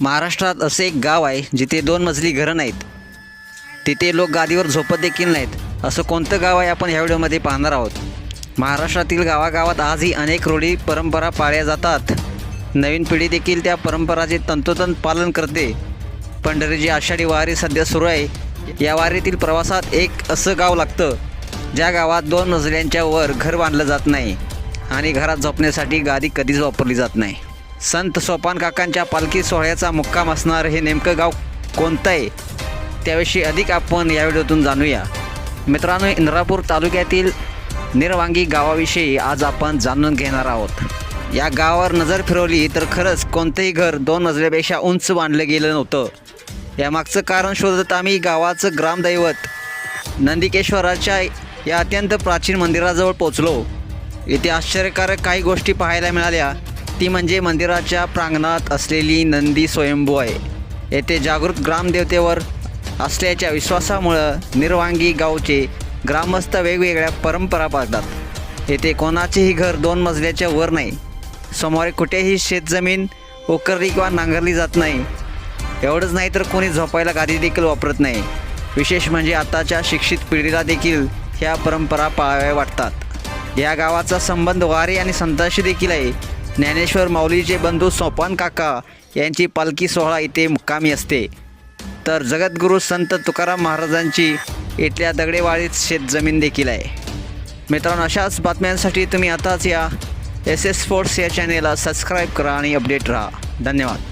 महाराष्ट्रात असे एक गाव आहे जिथे दोन मजली घरं नाहीत. तिथे लोक गादीवर झोपत देखील नाहीत. असं कोणतं गाव आहे आपण ह्या व्हिडिओमध्ये पाहणार आहोत. महाराष्ट्रातील गावागावात आजही अनेक रूढी परंपरा पाळल्या जातात. नवीन पिढी देखील त्या परंपराचे तंतोतंत पालन करते. पंढरीची आषाढी वारी सध्या सुरू आहे. या वारीतील प्रवासात एक असं गाव लागतं ज्या गावात दोन मजल्यांच्या वर घर बांधलं जात नाही आणि घरात झोपण्यासाठी गादी कधीच वापरली जात नाही. संत सोपान काकांच्या पालखी सोहळ्याचा मुक्काम असणार हे नेमकं गाव कोणतं आहे त्याविषयी अधिक आपण या व्हिडिओतून जाणूया. मित्रांनो इंद्रापूर तालुक्यातील निर्वांगी गावाविषयी आज आपण जाणून घेणार आहोत. या गावावर नजर फिरवली तर खरंच कोणतंही घर दोन मजल्यापेक्षा उंच बांधलं गेलं नव्हतं. यामागचं कारण शोधत आम्ही गावाचं ग्रामदैवत नंदिकेश्वराच्या या अत्यंत प्राचीन मंदिराजवळ पोचलो इथे आश्चर्यकारक काही गोष्टी पाहायला मिळाल्या. ती म्हणजे मंदिराच्या प्रांगणात असलेली नंदी स्वयंभू आहे येथे जागृत ग्रामदेवतेवर असल्याच्या विश्वासामुळं निर्वांगी गावचे ग्रामस्थ वेगवेगळ्या परंपरा पाळतात. येथे कोणाचेही घर दोन मजल्याच्या वर नाही. समोर कुठेही शेतजमीन ओकरली किंवा नांगरली जात नाही. एवढंच नाही तर कोणी झोपायला गादी देखील वापरत नाही. विशेष म्हणजे आताच्या शिक्षित पिढीला देखील ह्या परंपरा पाळाव्या वाटतात. या गावाचा संबंध वारी आणि संतांशी देखील आहे. ज्ञानेश्वर माऊलीचे बंधू सोपान काका यांची पालखी सोहळा इथे मुक्कामी असते. तर जगद्गुरू संत तुकाराम महाराजांची इथल्या दगडेवाडीत शेतजमीन देखील आहे. मित्रांनो अशाच बातम्यांसाठी तुम्ही आताच या. एस एस स्पोर्ट्स या चॅनेलला सबस्क्राईब करा आणि अपडेट राहा. धन्यवाद.